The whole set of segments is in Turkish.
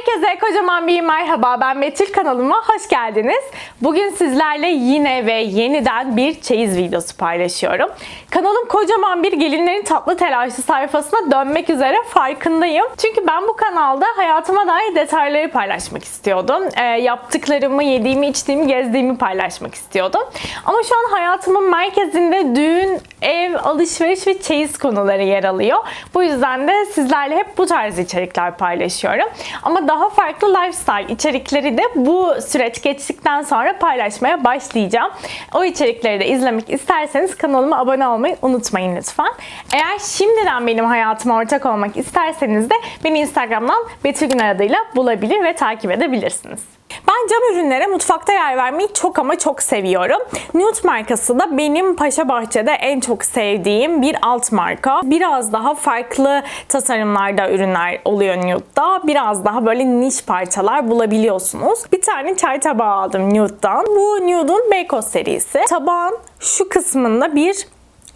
Herkese kocaman bir merhaba. Ben Betül kanalıma hoş geldiniz. Bugün sizlerle yine ve yeniden bir çeyiz videosu paylaşıyorum. Kanalım kocaman bir gelinlerin tatlı telaşı sayfasına dönmek üzere farkındayım. Çünkü ben bu kanalda hayatıma dair detayları paylaşmak istiyordum. Ee, yaptıklarımı, yediğimi, içtiğimi, gezdiğimi paylaşmak istiyordum. Ama şu an hayatımın merkezinde düğün, ev, alışveriş ve çeyiz konuları yer alıyor. Bu yüzden de sizlerle hep bu tarz içerikler paylaşıyorum. Ama daha farklı lifestyle içerikleri de bu süreç geçtikten sonra paylaşmaya başlayacağım. O içerikleri de izlemek isterseniz kanalıma abone olmayı unutmayın lütfen. Eğer şimdiden benim hayatıma ortak olmak isterseniz de beni Instagram'dan Betül Güner adıyla bulabilir ve takip edebilirsiniz. Ben cam ürünlere mutfakta yer vermeyi çok ama çok seviyorum. Nude markası da benim Paşa Bahçe'de en çok sevdiğim bir alt marka. Biraz daha farklı tasarımlarda ürünler oluyor Nude'da. Biraz daha böyle niş parçalar bulabiliyorsunuz. Bir tane çay tabağı aldım Nude'dan. Bu Nude'un Beykoz serisi. Tabağın şu kısmında bir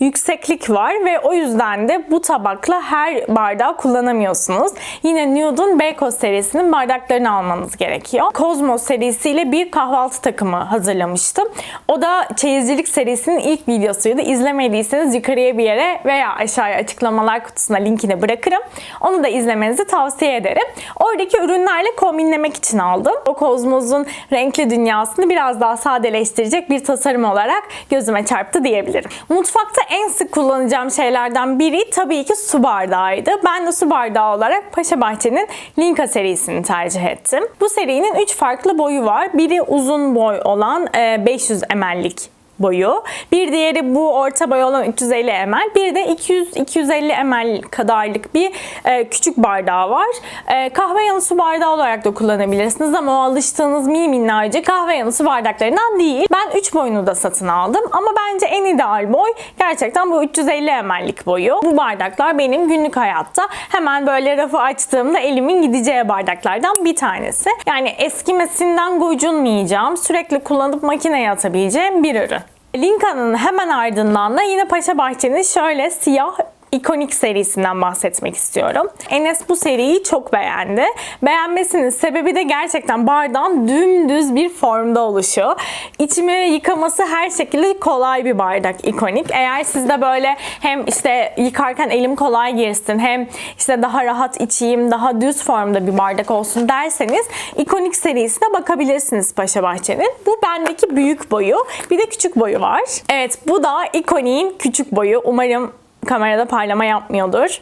yükseklik var ve o yüzden de bu tabakla her bardağı kullanamıyorsunuz. Yine Nude'un Beykoz serisinin bardaklarını almanız gerekiyor. Cosmos serisiyle bir kahvaltı takımı hazırlamıştım. O da çeyizcilik serisinin ilk videosuydu. İzlemediyseniz yukarıya bir yere veya aşağıya açıklamalar kutusuna linkini bırakırım. Onu da izlemenizi tavsiye ederim. Oradaki ürünlerle kombinlemek için aldım. O Cosmos'un renkli dünyasını biraz daha sadeleştirecek bir tasarım olarak gözüme çarptı diyebilirim. Mutfakta en sık kullanacağım şeylerden biri tabii ki su bardağıydı. Ben de su bardağı olarak Paşa Bahçe'nin Linka serisini tercih ettim. Bu serinin 3 farklı boyu var. Biri uzun boy olan e, 500 ml'lik boyu. Bir diğeri bu orta boy olan 350 ml. Bir de 200-250 ml kadarlık bir e, küçük bardağı var. E, kahve yanı su bardağı olarak da kullanabilirsiniz ama o alıştığınız mini minnacık kahve yanı su bardaklarından değil. Ben 3 boyunu da satın aldım ama bence en ideal boy gerçekten bu 350 ml'lik boyu. Bu bardaklar benim günlük hayatta hemen böyle rafı açtığımda elimin gideceği bardaklardan bir tanesi. Yani eskimesinden gocunmayacağım, sürekli kullanıp makineye atabileceğim bir ürün. Linka'nın hemen ardından da yine Paşa Bahçe'nin şöyle siyah ikonik serisinden bahsetmek istiyorum. Enes bu seriyi çok beğendi. Beğenmesinin sebebi de gerçekten bardağın dümdüz bir formda oluşu. İçimi yıkaması her şekilde kolay bir bardak ikonik. Eğer sizde böyle hem işte yıkarken elim kolay girsin hem işte daha rahat içeyim, daha düz formda bir bardak olsun derseniz ikonik serisine bakabilirsiniz Paşa Bahçe'nin. Bu bendeki büyük boyu. Bir de küçük boyu var. Evet bu da ikoniğin küçük boyu. Umarım kamerada parlama yapmıyordur.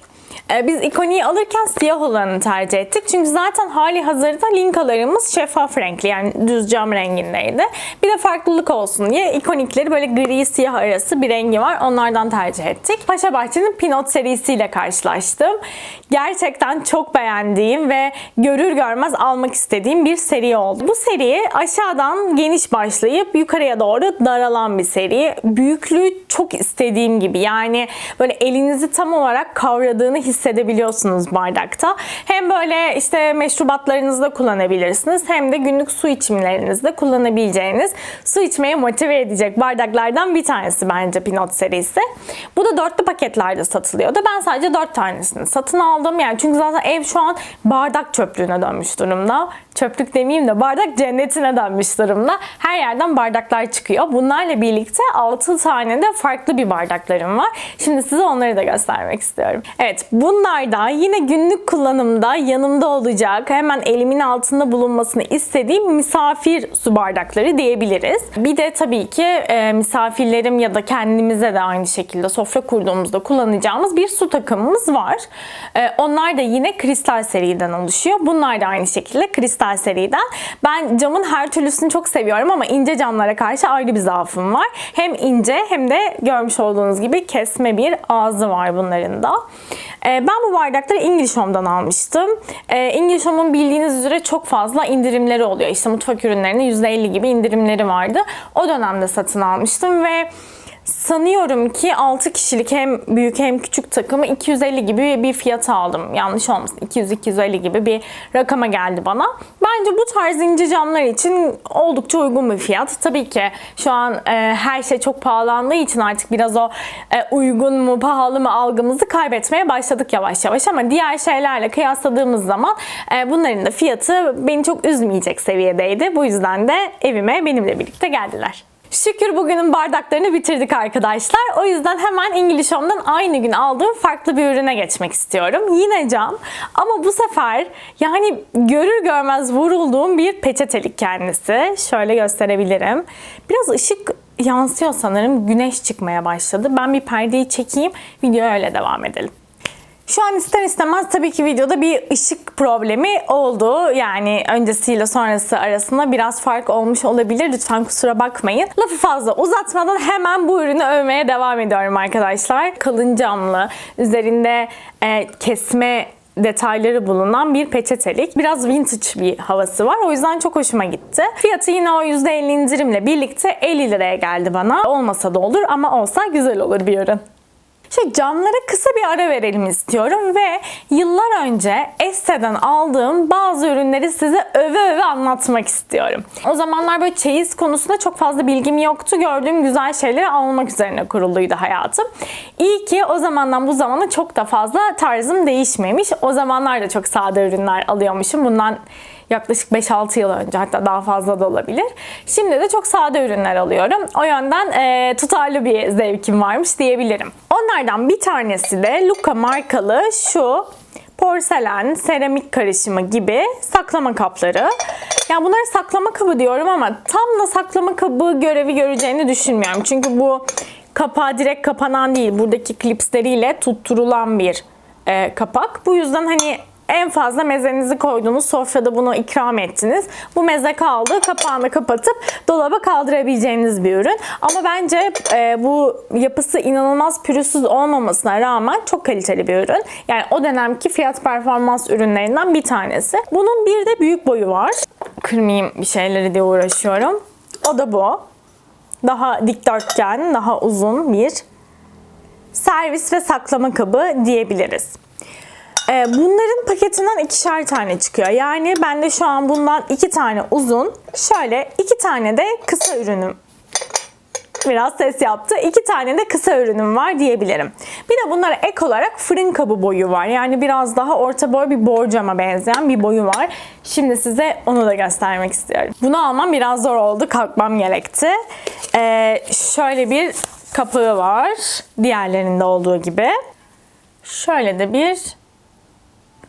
Ee, Biz ikoniği alırken siyah olanı tercih ettik. Çünkü zaten hali hazırda linkalarımız şeffaf renkli yani düz cam rengindeydi. Bir de farklılık olsun diye ikonikleri böyle gri siyah arası bir rengi var. Onlardan tercih ettik. Paşa Bahçe'nin Pinot serisiyle karşılaştım. Gerçekten çok beğendiğim ve görür görmez almak istediğim bir seri oldu. Bu seri aşağıdan geniş başlayıp yukarıya doğru daralan bir seri. Büyüklüğü çok istediğim gibi. Yani böyle elinizi tam olarak kavradığını hissedebiliyorsunuz bardakta. Hem böyle işte meşrubatlarınızda kullanabilirsiniz hem de günlük su içimlerinizde kullanabileceğiniz su içmeye motive edecek bardaklardan bir tanesi bence Pinot serisi. Bu da dörtlü paketlerde satılıyordu. Ben sadece dört tanesini satın aldım. Yani çünkü zaten ev şu an bardak çöplüğüne dönmüş durumda. Çöplük demeyeyim de bardak cennetine dönmüş durumda. Her yerden bardaklar çıkıyor. Bunlarla birlikte 6 tane de farklı bir bardaklarım var. Şimdi size onları da göstermek istiyorum. Evet bunlar da yine günlük kullanımda yanımda olacak hemen elimin altında bulunmasını istediğim misafir su bardakları diyebiliriz. Bir de tabii ki e, misafirlerim ya da kendimize de aynı şekilde sofra kurduğumuzda kullanacağımız bir su takımımız var. E, onlar da yine kristal seriden oluşuyor. Bunlar da aynı şekilde kristal seriden. Ben camın her türlüsünü çok seviyorum ama ince camlara karşı ayrı bir zaafım var. Hem ince hem de görmüş olduğunuz gibi kesme bir ağzı var bunların da. Ee, Ben bu bardakları English Home'dan almıştım. Ee, English Home'un bildiğiniz üzere çok fazla indirimleri oluyor. İşte mutfak ürünlerine %50 gibi indirimleri vardı. O dönemde satın almıştım ve sanıyorum ki 6 kişilik hem büyük hem küçük takımı 250 gibi bir fiyata aldım. Yanlış olmasın 200-250 gibi bir rakama geldi bana. Bence bu tarz ince camlar için oldukça uygun bir fiyat. Tabii ki şu an e, her şey çok pahalandığı için artık biraz o e, uygun mu pahalı mı algımızı kaybetmeye başladık yavaş yavaş ama diğer şeylerle kıyasladığımız zaman e, bunların da fiyatı beni çok üzmeyecek seviyedeydi. Bu yüzden de evime benimle birlikte geldiler. Şükür bugünün bardaklarını bitirdik arkadaşlar. O yüzden hemen English Home'dan aynı gün aldığım farklı bir ürüne geçmek istiyorum. Yine cam ama bu sefer yani görür görmez vurulduğum bir peçetelik kendisi. Şöyle gösterebilirim. Biraz ışık yansıyor sanırım. Güneş çıkmaya başladı. Ben bir perdeyi çekeyim. Videoya öyle devam edelim. Şu an ister istemez tabii ki videoda bir ışık problemi oldu. Yani öncesiyle sonrası arasında biraz fark olmuş olabilir. Lütfen kusura bakmayın. Lafı fazla uzatmadan hemen bu ürünü övmeye devam ediyorum arkadaşlar. Kalın camlı, üzerinde e, kesme detayları bulunan bir peçetelik. Biraz vintage bir havası var. O yüzden çok hoşuma gitti. Fiyatı yine o %50 indirimle birlikte 50 liraya geldi bana. Olmasa da olur ama olsa güzel olur bir ürün. Şu camlara kısa bir ara verelim istiyorum ve yıllar önce Esse'den aldığım bazı ürünleri size öve öve anlatmak istiyorum. O zamanlar böyle çeyiz konusunda çok fazla bilgim yoktu. Gördüğüm güzel şeyleri almak üzerine kuruluydu hayatım. İyi ki o zamandan bu zamana çok da fazla tarzım değişmemiş. O zamanlar da çok sade ürünler alıyormuşum. Bundan yaklaşık 5-6 yıl önce hatta daha fazla da olabilir. Şimdi de çok sade ürünler alıyorum. O yönden e, tutarlı bir zevkim varmış diyebilirim. Onlardan bir tanesi de Luca markalı şu porselen, seramik karışımı gibi saklama kapları. Ya bunları saklama kabı diyorum ama tam da saklama kabı görevi göreceğini düşünmüyorum. Çünkü bu kapağı direkt kapanan değil. Buradaki klipsleriyle tutturulan bir e, kapak. Bu yüzden hani en fazla mezenizi koyduğunuz sofrada bunu ikram ettiniz. Bu meze kaldı. Kapağını kapatıp dolaba kaldırabileceğiniz bir ürün. Ama bence e, bu yapısı inanılmaz pürüzsüz olmamasına rağmen çok kaliteli bir ürün. Yani o dönemki fiyat performans ürünlerinden bir tanesi. Bunun bir de büyük boyu var. Kırmayayım bir şeyleri diye uğraşıyorum. O da bu. Daha dikdörtgen, daha uzun bir servis ve saklama kabı diyebiliriz. Ee, bunların paketinden ikişer tane çıkıyor. Yani bende şu an bundan iki tane uzun, şöyle iki tane de kısa ürünüm biraz ses yaptı. İki tane de kısa ürünüm var diyebilirim. Bir de bunlara ek olarak fırın kabı boyu var. Yani biraz daha orta boy bir borcama benzeyen bir boyu var. Şimdi size onu da göstermek istiyorum. Bunu almam biraz zor oldu. Kalkmam gerekti. Ee, şöyle bir kapağı var. Diğerlerinde olduğu gibi. Şöyle de bir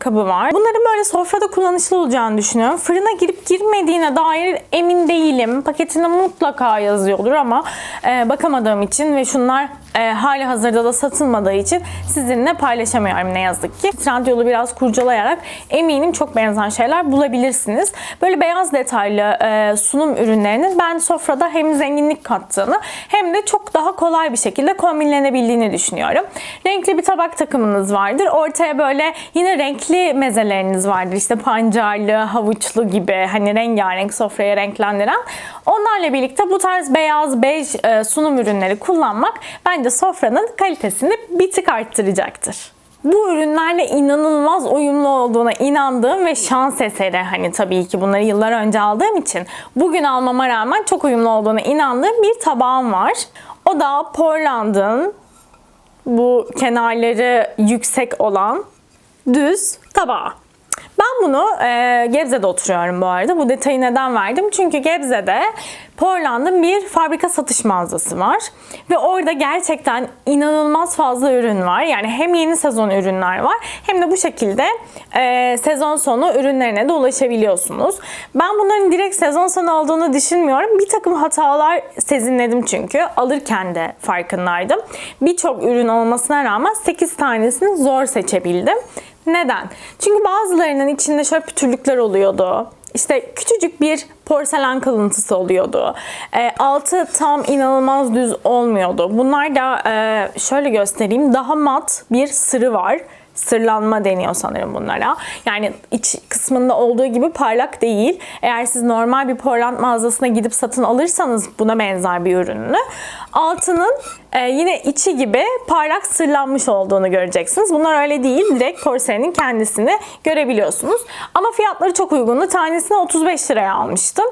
kabı var. Bunların böyle sofrada kullanışlı olacağını düşünüyorum. Fırına girip girmediğine dair emin değilim. Paketinde mutlaka yazıyordur ama e, bakamadığım için ve şunlar e, hali hazırda da satılmadığı için sizinle paylaşamıyorum ne yazık ki. Trendyol'u biraz kurcalayarak eminim çok benzer şeyler bulabilirsiniz. Böyle beyaz detaylı e, sunum ürünlerinin ben sofrada hem zenginlik kattığını hem de çok daha kolay bir şekilde kombinlenebildiğini düşünüyorum. Renkli bir tabak takımınız vardır. Ortaya böyle yine renkli mezeleriniz vardır. İşte pancarlı, havuçlu gibi hani rengarenk sofraya renklendiren. Onlarla birlikte bu tarz beyaz, bej e, sunum ürünleri kullanmak bence sofranın kalitesini bir tık arttıracaktır. Bu ürünlerle inanılmaz uyumlu olduğuna inandığım ve şans eseri hani tabii ki bunları yıllar önce aldığım için bugün almama rağmen çok uyumlu olduğuna inandığım bir tabağım var. O da Portland'ın bu kenarları yüksek olan düz tabağı. Ben bunu e, Gebze'de oturuyorum bu arada. Bu detayı neden verdim? Çünkü Gebze'de Portland'ın bir fabrika satış mağazası var. Ve orada gerçekten inanılmaz fazla ürün var. Yani hem yeni sezon ürünler var hem de bu şekilde e, sezon sonu ürünlerine de ulaşabiliyorsunuz. Ben bunların direkt sezon sonu olduğunu düşünmüyorum. Bir takım hatalar sezinledim çünkü. Alırken de farkındaydım. Birçok ürün olmasına rağmen 8 tanesini zor seçebildim. Neden? Çünkü bazılarının içinde şöyle pütürlükler oluyordu. İşte küçücük bir porselen kalıntısı oluyordu. E, altı tam inanılmaz düz olmuyordu. Bunlar da e, şöyle göstereyim. Daha mat bir sırı var. Sırlanma deniyor sanırım bunlara. Yani iç kısmında olduğu gibi parlak değil. Eğer siz normal bir Portland mağazasına gidip satın alırsanız buna benzer bir ürünü altının e, yine içi gibi parlak sırlanmış olduğunu göreceksiniz. Bunlar öyle değil. Direkt porselenin kendisini görebiliyorsunuz. Ama fiyatları çok uygundu. Tanesini 35 liraya almıştım.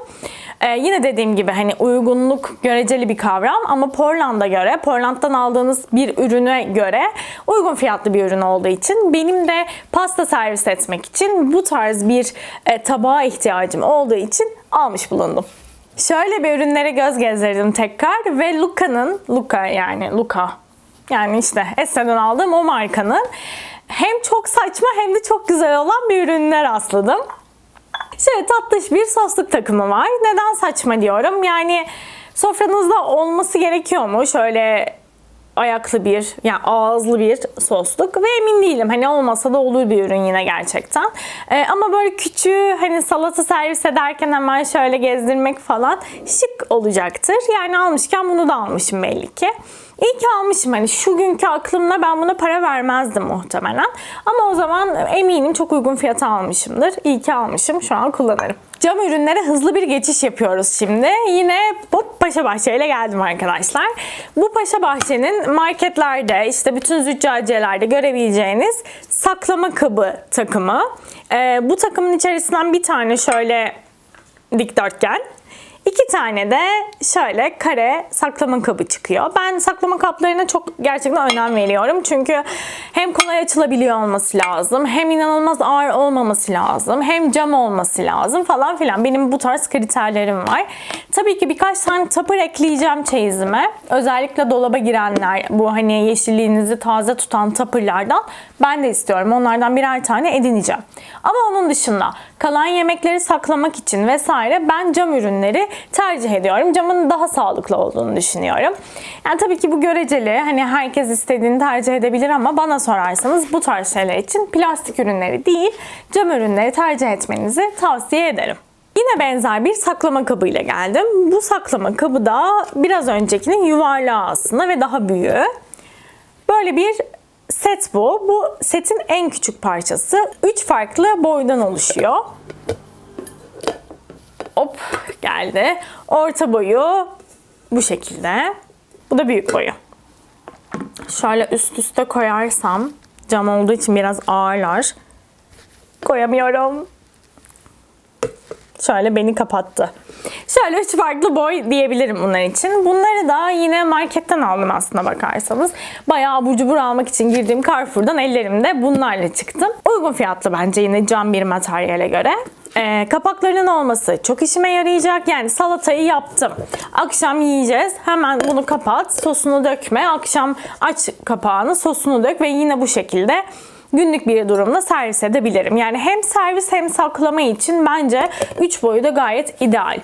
E, yine dediğim gibi hani uygunluk göreceli bir kavram ama Portland'a göre, Portland'dan aldığınız bir ürüne göre uygun fiyatlı bir ürün olduğu için benim de pasta servis etmek için bu tarz bir e, tabağa ihtiyacım olduğu için almış bulundum. Şöyle bir ürünlere göz gezdirdim tekrar ve Luca'nın, Luca yani Luca yani işte Esse'den aldığım o markanın hem çok saçma hem de çok güzel olan bir ürünler rastladım. Şöyle tatlış bir sosluk takımı var. Neden saçma diyorum? Yani sofranızda olması gerekiyor mu? Şöyle ayaklı bir, yani ağızlı bir sosluk ve emin değilim. Hani olmasa da olur bir ürün yine gerçekten. Ee, ama böyle küçüğü hani salata servis ederken hemen şöyle gezdirmek falan şık olacaktır. Yani almışken bunu da almışım belli ki. İyi ki almışım hani şu günkü aklımla ben buna para vermezdim muhtemelen. Ama o zaman eminim çok uygun fiyata almışımdır. İyi ki almışım şu an kullanırım. Cam ürünlere hızlı bir geçiş yapıyoruz şimdi. Yine Hop Paşa Bahçe geldim arkadaşlar. Bu Paşa Bahçe'nin marketlerde işte bütün züccaciyelerde görebileceğiniz saklama kabı takımı. Ee, bu takımın içerisinden bir tane şöyle dikdörtgen. İki tane de şöyle kare saklama kabı çıkıyor. Ben saklama kaplarına çok gerçekten önem veriyorum. Çünkü hem kolay açılabiliyor olması lazım, hem inanılmaz ağır olmaması lazım, hem cam olması lazım falan filan. Benim bu tarz kriterlerim var. Tabii ki birkaç tane tapır ekleyeceğim çeyizime. Özellikle dolaba girenler, bu hani yeşilliğinizi taze tutan tapırlardan ben de istiyorum. Onlardan birer tane edineceğim. Ama onun dışında kalan yemekleri saklamak için vesaire ben cam ürünleri tercih ediyorum. Camın daha sağlıklı olduğunu düşünüyorum. Yani tabii ki bu göreceli. Hani herkes istediğini tercih edebilir ama bana sorarsanız bu tarz şeyler için plastik ürünleri değil, cam ürünleri tercih etmenizi tavsiye ederim. Yine benzer bir saklama kabıyla geldim. Bu saklama kabı da biraz öncekinin yuvarlağı aslında ve daha büyüğü. Böyle bir set bu. Bu setin en küçük parçası. 3 farklı boydan oluşuyor. Hop geldi. Orta boyu bu şekilde. Bu da büyük boyu. Şöyle üst üste koyarsam cam olduğu için biraz ağırlar. Koyamıyorum. Şöyle beni kapattı. Şöyle üç farklı boy diyebilirim bunlar için. Bunları da yine marketten aldım aslında bakarsanız. Bayağı abur cubur almak için girdiğim Carrefour'dan ellerimde bunlarla çıktım. Uygun fiyatlı bence yine cam bir materyale göre. Ee, kapaklarının olması çok işime yarayacak. Yani salatayı yaptım. Akşam yiyeceğiz. Hemen bunu kapat. Sosunu dökme. Akşam aç kapağını sosunu dök ve yine bu şekilde günlük bir durumda servis edebilirim. Yani hem servis hem saklama için bence 3 boyu da gayet ideal.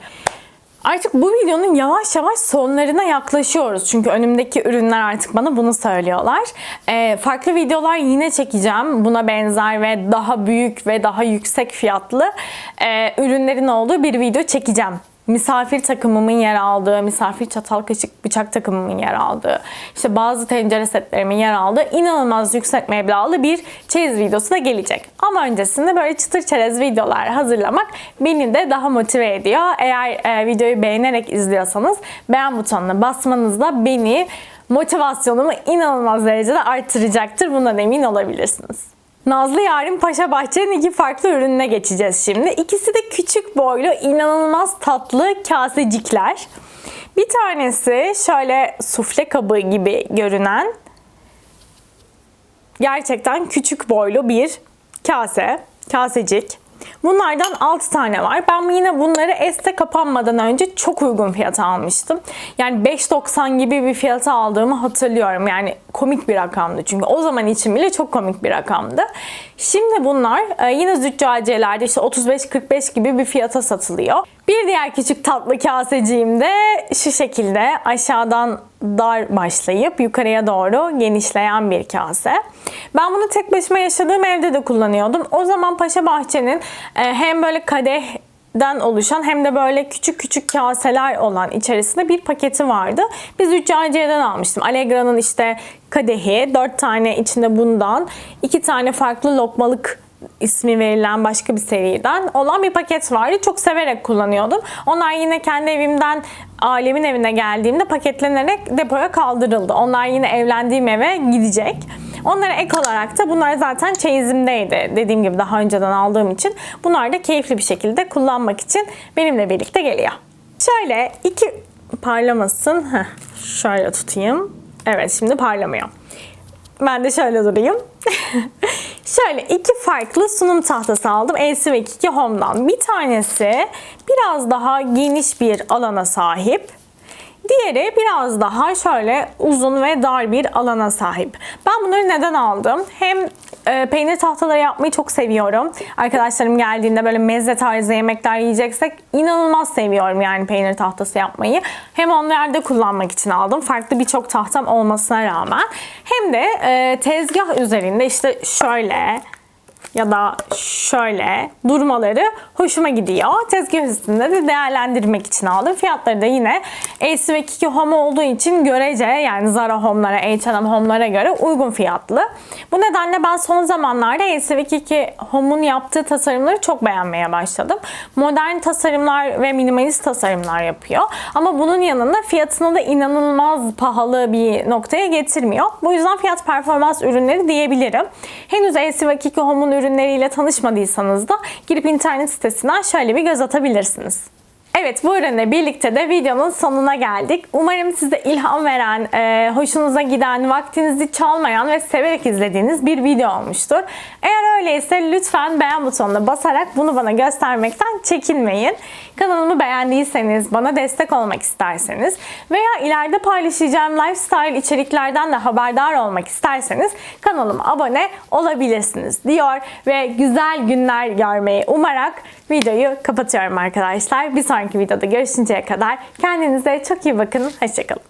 Artık bu videonun yavaş yavaş sonlarına yaklaşıyoruz. Çünkü önümdeki ürünler artık bana bunu söylüyorlar. Ee, farklı videolar yine çekeceğim. Buna benzer ve daha büyük ve daha yüksek fiyatlı e, ürünlerin olduğu bir video çekeceğim misafir takımımın yer aldığı, misafir çatal kaşık bıçak takımımın yer aldığı, işte bazı tencere setlerimin yer aldığı inanılmaz yüksek meblağlı bir çeyiz videosu da gelecek. Ama öncesinde böyle çıtır çerez videolar hazırlamak beni de daha motive ediyor. Eğer e, videoyu beğenerek izliyorsanız beğen butonuna basmanız da beni motivasyonumu inanılmaz derecede arttıracaktır. Bundan emin olabilirsiniz. Nazlı Yarim Paşa Bahçe'nin iki farklı ürününe geçeceğiz şimdi. İkisi de küçük boylu, inanılmaz tatlı kasecikler. Bir tanesi şöyle sufle kabı gibi görünen gerçekten küçük boylu bir kase, kasecik. Bunlardan 6 tane var. Ben yine bunları este kapanmadan önce çok uygun fiyata almıştım. Yani 5.90 gibi bir fiyata aldığımı hatırlıyorum. Yani komik bir rakamdı çünkü o zaman için bile çok komik bir rakamdı. Şimdi bunlar e, yine züccaciyelerde işte 35-45 gibi bir fiyata satılıyor. Bir diğer küçük tatlı kaseciğim de şu şekilde aşağıdan dar başlayıp yukarıya doğru genişleyen bir kase. Ben bunu tek başıma yaşadığım evde de kullanıyordum. O zaman Paşa Bahçe'nin e, hem böyle kadeh den oluşan hem de böyle küçük küçük kaseler olan içerisinde bir paketi vardı. Biz Züccaciye'den almıştım. Allegra'nın işte kadehi, 4 tane içinde bundan, 2 tane farklı lokmalık ismi verilen başka bir seriden olan bir paket vardı. Çok severek kullanıyordum. Onlar yine kendi evimden ailemin evine geldiğimde paketlenerek depoya kaldırıldı. Onlar yine evlendiğim eve gidecek. Onlara ek olarak da bunlar zaten çeyizimdeydi. Dediğim gibi daha önceden aldığım için. Bunlar da keyifli bir şekilde kullanmak için benimle birlikte geliyor. Şöyle iki parlamasın. Heh, şöyle tutayım. Evet şimdi parlamıyor. Ben de şöyle durayım. şöyle iki farklı sunum tahtası aldım. LC ve Kiki Home'dan. Bir tanesi biraz daha geniş bir alana sahip. Diğeri biraz daha şöyle uzun ve dar bir alana sahip. Ben bunları neden aldım? Hem e, peynir tahtaları yapmayı çok seviyorum. Arkadaşlarım geldiğinde böyle meze tarzı yemekler yiyeceksek inanılmaz seviyorum yani peynir tahtası yapmayı. Hem onlarda kullanmak için aldım. Farklı birçok tahtam olmasına rağmen. Hem de e, tezgah üzerinde işte şöyle ya da şöyle durmaları hoşuma gidiyor. Tezgah üstünde de değerlendirmek için aldım. Fiyatları da yine Ace ve Kiki Home olduğu için görece yani Zara Home'lara, H&M Home'lara göre uygun fiyatlı. Bu nedenle ben son zamanlarda Ace ve Kiki Home'un yaptığı tasarımları çok beğenmeye başladım. Modern tasarımlar ve minimalist tasarımlar yapıyor. Ama bunun yanında fiyatını da inanılmaz pahalı bir noktaya getirmiyor. Bu yüzden fiyat performans ürünleri diyebilirim. Henüz Ace ve Kiki Home'un ürünleriyle tanışmadıysanız da girip internet sitesinden şöyle bir göz atabilirsiniz. Evet bu ürünle birlikte de videonun sonuna geldik. Umarım size ilham veren, e, hoşunuza giden, vaktinizi çalmayan ve severek izlediğiniz bir video olmuştur. Eğer öyleyse lütfen beğen butonuna basarak bunu bana göstermekten çekinmeyin. Kanalımı beğendiyseniz, bana destek olmak isterseniz veya ileride paylaşacağım lifestyle içeriklerden de haberdar olmak isterseniz kanalıma abone olabilirsiniz diyor ve güzel günler görmeyi umarak videoyu kapatıyorum arkadaşlar. Bir sonraki videoda görüşünceye kadar kendinize çok iyi bakın. Hoşçakalın.